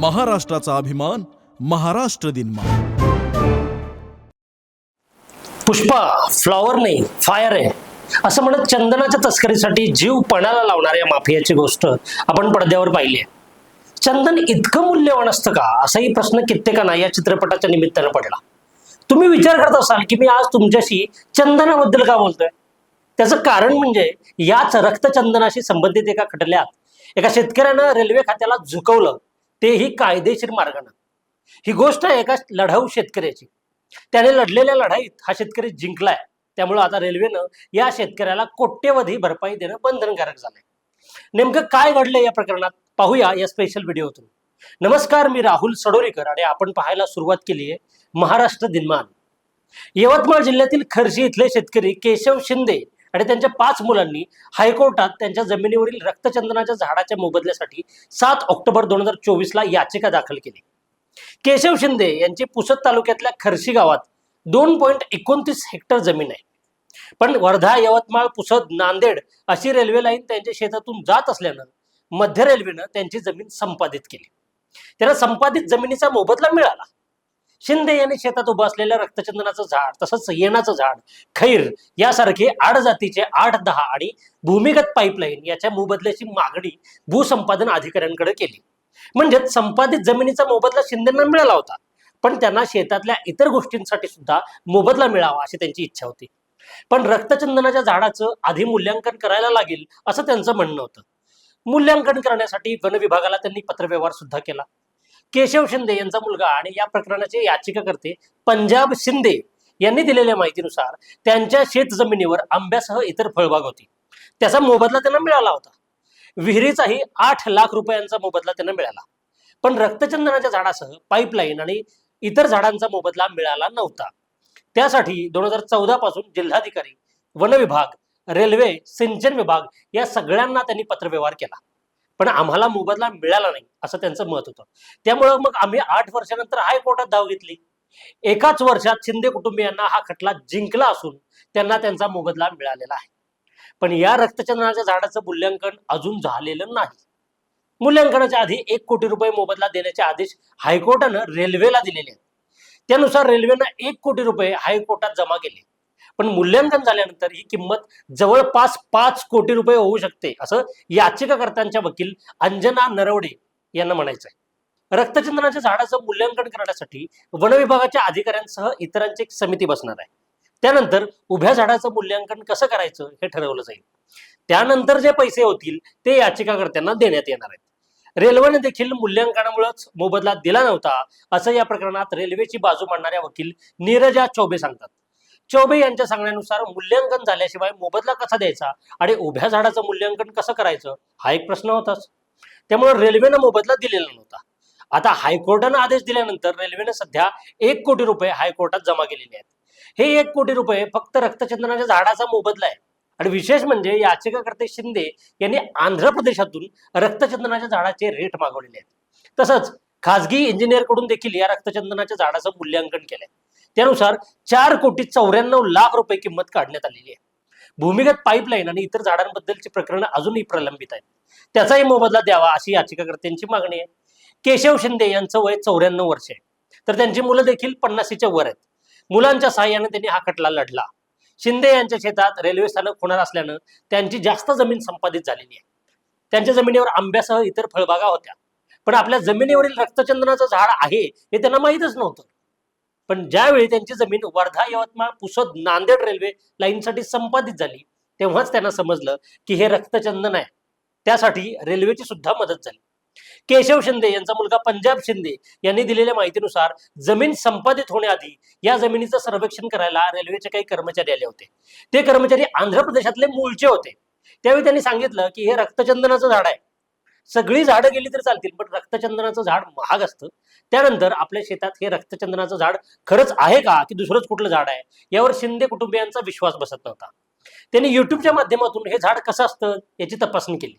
महाराष्ट्राचा अभिमान महाराष्ट्र दिनमा पुष्पा फ्लॉवर नाही फायर आहे. असं म्हणत चंदनाच्या तस्करीसाठी जीव पणाला लावणाऱ्या माफियाची गोष्ट आपण पडद्यावर पाहिली आहे. चंदन इतकं मूल्यवान असतं का? असाही प्रश्न कित्येकांना या चित्रपटाच्या निमित्तानं पडला. तुम्ही विचार करत असाल की मी आज तुमच्याशी चंदनाबद्दल का बोलतोय? त्याचं कारण म्हणजे याच रक्तचंदनाशी संबंधित एका खटल्यात एका शेतकऱ्यानं रेल्वे खात्याला झुकवलं. तेही कायदेशीर मार्गानं. ही गोष्ट आहे एका लढाऊ शेतकऱ्याची. त्याने लढलेल्या लढाईत हा शेतकरी जिंकलाय. त्यामुळे आता रेल्वेनं या शेतकऱ्याला कोट्यवधी भरपाई देणं बंधनकारक झालंय. नेमकं काय घडलंय या प्रकरणात पाहूया या स्पेशल व्हिडिओतून नमस्कार मी राहुल सडोरीकर आणि आपण पाहायला सुरुवात केली आहे महाराष्ट्र दिनमान. यवतमाळ जिल्ह्यातील खर्शी इथले शेतकरी केशव शिंदे आणि त्यांच्या पाच मुलांनी हायकोर्टात त्यांच्या जमिनीवरील रक्तचंदनाच्या झाडाच्या मोबदल्यासाठी सात ऑक्टोबर दोन हजार चोवीसला याचिका दाखल केली. केशव शिंदे यांची पुसद तालुक्यातल्या खर्शी गावात दोन पॉईंट एकोणतीस हेक्टर जमीन आहे. पण वर्धा यवतमाळ पुसद नांदेड अशी रेल्वे लाईन त्यांच्या शेतातून जात असल्यानं मध्य रेल्वेनं त्यांची जमीन संपादित केली. त्याला संपादित जमिनीचा मोबदला मिळाला. शिंदे यांनी शेतात उभं असलेलं रक्तचंदनाचं झाड तसंच येणाचं झाड खैर यासारखे आठ जातीचे आठ दहा आणि भूमिगत पाईपलाईन याच्या मोबदल्याची मागणी भूसंपादन अधिकाऱ्यांकडे केली. म्हणजेच संपादित जमिनीचा मोबदला शिंदेना मिळाला होता पण त्यांना शेतातल्या इतर गोष्टींसाठी सुद्धा मोबदला मिळावा अशी त्यांची इच्छा होती. पण रक्तचंदनाच्या झाडाचं आधी मूल्यांकन करायला लागेल असं त्यांचं म्हणणं होतं. मूल्यांकन करण्यासाठी वन विभागाला त्यांनी पत्रव्यवहार सुद्धा केला. केशव शिंदे यांचा मुलगा आणि या प्रकरणाचे याचिकाकर्ते पंजाब शिंदे यांनी दिलेल्या माहितीनुसार त्यांच्या शेत जमिनीवर आंब्यासह इतर फळबाग होती. त्याचा मोबदला त्यांना मिळाला होता. विहिरीचाही आठ लाख रुपयांचा मोबदला त्यांना मिळाला. पण रक्तचंदनाच्या झाडासह पाईपलाईन आणि इतर झाडांचा मोबदला मिळाला नव्हता. त्यासाठी दोन हजार चौदा पासून जिल्हाधिकारी वन विभाग रेल्वे सिंचन विभाग या सगळ्यांना त्यांनी पत्रव्यवहार केला. पण आम्हाला मोबदला मिळाला नाही असं त्यांचं मत होतं. त्यामुळं मग आम्ही आठ वर्षानंतर हायकोर्टात धाव घेतली. एकाच वर्षात शिंदे कुटुंबियांना हा खटला जिंकला असून त्यांना त्यांचा मोबदला मिळालेला आहे. पण या रक्तचंदनाच्या झाडाचं मूल्यांकन अजून झालेलं नाही. मूल्यांकनाच्या आधी एक कोटी रुपये मोबदला देण्याचे आदेश हायकोर्टानं रेल्वेला दिलेले आहेत. त्यानुसार रेल्वेनं एक कोटी रुपये हायकोर्टात जमा केले. पण मूल्यांकन झाल्यानंतर ही किंमत जवळपास पाच कोटी रुपये होऊ शकते असं याचिकाकर्त्यांच्या वकील अंजना नरवडे यांना म्हणायचंय. रक्तचंदनाच्या झाडाचं मूल्यांकन करण्यासाठी वन विभागाच्या अधिकाऱ्यांसह इतरांची एक समिती बसणार आहे. त्यानंतर उभ्या झाडाचं मूल्यांकन कसं करायचं हे ठरवलं जाईल. त्यानंतर जे पैसे होतील ते याचिकाकर्त्यांना देण्यात येणार आहेत. रेल्वेने देखील मूल्यांकनामुळेच मोबदला दिला नव्हता असं या प्रकरणात रेल्वेची बाजू मांडणाऱ्या वकील नीरजा चौबे सांगतात. चौबे यांच्या सांगण्यानुसार मूल्यांकन झाल्याशिवाय मोबदला कसा द्यायचा आणि उभ्या झाडाचं मूल्यांकन कसं करायचं हा एक प्रश्न होताच. त्यामुळे रेल्वेनं मोबदला दिलेला नव्हता. आता हायकोर्टानं आदेश दिल्यानंतर रेल्वेनं सध्या एक कोटी रुपये हायकोर्टात जमा केलेले आहेत. हे एक कोटी रुपये फक्त रक्तचंदनाच्या झाडाचा मोबदला आहे. आणि विशेष म्हणजे याचिकाकर्ते शिंदे यांनी आंध्र प्रदेशातून रक्तचंदनाच्या झाडाचे रेट मागवलेले आहेत. तसंच खासगी इंजिनियरकडून देखील या रक्तचंदनाच्या झाडाचं मूल्यांकन केलंय. त्यानुसार चार कोटी चौऱ्याण्णव लाख रुपये किंमत काढण्यात आलेली आहे. भूमिगत पाईपलाईन आणि इतर झाडांबद्दलची प्रकरणं अजूनही प्रलंबित आहेत. त्याचाही मोबदला द्यावा अशी याचिकाकर्त्यांची मागणी आहे. केशव शिंदे यांचं वय चौऱ्याण्णव वर्ष आहे. तर त्यांची मुलं देखील पन्नासीच्या वर आहेत. मुलांच्या सहाय्याने त्यांनी हा खटला लढला. शिंदे यांच्या शेतात रेल्वे स्थानक होणार असल्यानं त्यांची जास्त जमीन संपादित झालेली आहे. त्यांच्या जमिनीवर आंब्यासह इतर फळबागा होत्या. पण आपल्या जमिनीवरील रक्तचंदनाचं झाड आहे हे त्यांना माहीतच नव्हतं. पण ज्यावेळी त्यांची जमीन वर्धा यवतमाळ पुसद नांदेड रेल्वे लाईनसाठी संपादित झाली तेव्हाच त्यांना समजलं की हे रक्तचंदन आहे. त्यासाठी रेल्वेची सुद्धा मदत झाली. केशव शिंदे यांचा मुलगा पंजाब शिंदे यांनी दिलेल्या माहितीनुसार जमीन संपादित होण्याआधी या जमिनीचं सर्वेक्षण करायला रेल्वेचे काही कर्मचारी आले होते. ते कर्मचारी आंध्र प्रदेशातले मूळचे होते. त्यावेळी त्यांनी सांगितलं की हे रक्तचंदनाचं झाड आहे. सगळी झाडं गेली तर चालतील पण रक्तचंदनाचं झाड महाग असतं. त्यानंतर आपल्या शेतात हे रक्तचंदनाचं झाड खरंच आहे का की दुसरंच कुठलं झाड आहे? यावर शिंदे कुटुंबियांचा विश्वास बसत नव्हता. त्यांनी युट्यूबच्या माध्यमातून हे झाड कसं असतं याची तपासणी केली.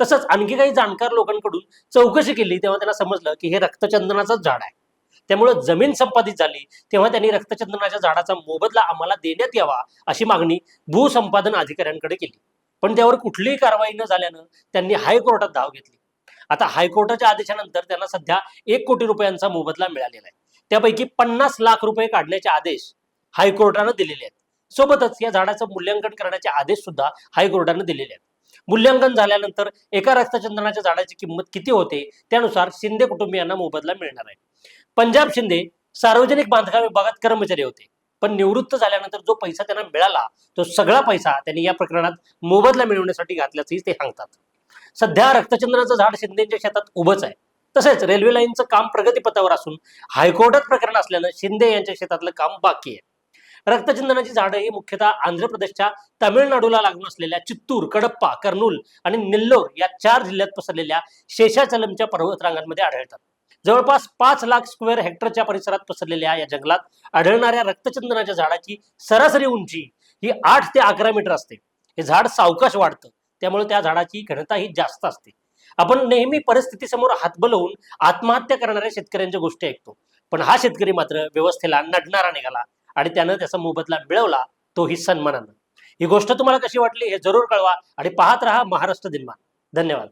तसंच आणखी काही जाणकार लोकांकडून चौकशी केली तेव्हा त्यांना समजलं की हे रक्तचंदनाचंच झाड आहे. त्यामुळे जमीन संपादित झाली तेव्हा त्यांनी रक्तचंदनाच्या झाडाचा मोबदला आम्हाला देण्यात यावा अशी मागणी भूसंपादन अधिकाऱ्यांकडे केली. पण त्यावर कुठलीही कारवाई न झाल्यानं त्यांनी हायकोर्टात धाव घेतली. आता हायकोर्टाच्या आदेशानंतर त्यांना सध्या एक कोटी रुपयांचा मोबदला मिळालेला आहे. त्यापैकी पन्नास लाख रुपये काढण्याचे आदेश हायकोर्टानं दिलेले आहेत. सोबतच या झाडाचं मूल्यांकन करण्याचे आदेश सुद्धा हायकोर्टानं दिलेले आहेत. मूल्यांकन झाल्यानंतर एका रक्तचंदनाच्या झाडाची किंमत किती होते त्यानुसार शिंदे कुटुंबियांना मोबदला मिळणार आहे. पंजाब शिंदे सार्वजनिक बांधकाम विभागात कर्मचारी होते. पण निवृत्त झाल्यानंतर जो पैसा त्यांना मिळाला तो सगळा पैसा त्यांनी या प्रकरणात मोबदला मिळवण्यासाठी घातल्याचंही ते सांगतात. सध्या रक्तचंद्राचं झाड शिंदेच्या शेतात उभंच आहे. तसेच रेल्वे लाईनचं काम प्रगतीपथावर असून हायकोर्टात प्रकरण असल्यानं शिंदे यांच्या शेतातलं काम बाकी आहे. रक्तचंदनाची झाडं ही मुख्यतः आंध्र प्रदेशच्या तामिळनाडूला लागून असलेल्या चित्तूर कडप्पा कर्नूल आणि निल्लोर या चार जिल्ह्यात पसरलेल्या शेषाचलमच्या पर्वतरांगांमध्ये आढळतात. जवळपास पाच लाख स्क्वेअर हेक्टरच्या परिसरात पसरलेल्या या जंगलात आढळणाऱ्या रक्तचंदनाच्या झाडाची सरासरी उंची ही आठ ते अकरा मीटर असते. हे झाड सावकाश वाढतं. त्यामुळे त्या झाडाची घनता ही जास्त असते. आपण नेहमी परिस्थितीसमोर समोर हातबलवून आत्महत्या करणाऱ्या शेतकऱ्यांच्या गोष्टी ऐकतो. पण हा शेतकरी मात्र व्यवस्थेला नडणारा निघाला आणि त्यानं त्याचा मोबदला मिळवला तोही सन्मानानं. ही गोष्ट तुम्हाला कशी वाटली हे जरूर कळवा आणि पाहत राहा महाराष्ट्र दिनमान. धन्यवाद.